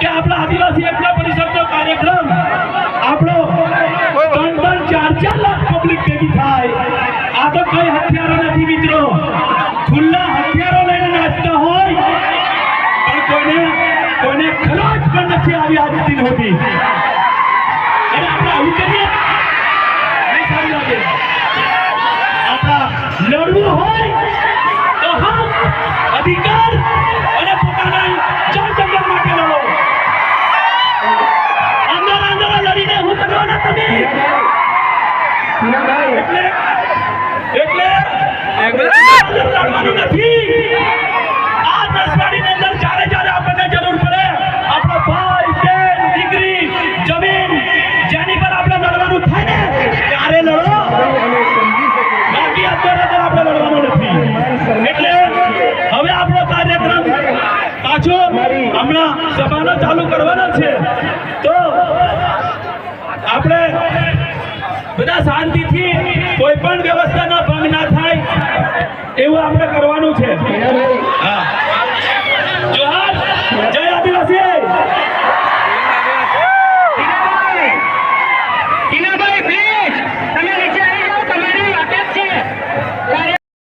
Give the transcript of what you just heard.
કે આપણા આદિવાસી એકતા પરિષદનો કાર્યક્રમ આપણો ત્રણ ત્રણ ચાર ચાર લાખ પબ્લિક ભેગી થાય. આ તો કઈ હથિયારો નથી મિત્રો. ખુલ્લા હથિયારો લઈને નાચતા હોય, પણ કોઈને કોઈને ખરોચ પણ નથી આવી આજ દિન હોતી એટલે એટલે અંદર નથી આ દસવાડીની અંદર જ્યારે જ્યારે આપણને જરૂર પડે. આપણો ભાઈ બેન દીકરી જમીન જેની પર આપણે લડવાનું થાય ને ત્યારે લડો. બાકી અત્યારે તો આપણે લડવાનું નથી. એટલે હવે આપણો કાર્યક્રમ પાછો હમણાં સભાનો ચાલુ કરવાનો છે. તો આપણે બધા શાંતિથી કોઈ પણ વ્યવસ્થાનો ભંગ ના થાય એવું આપણે કરવાનું છે.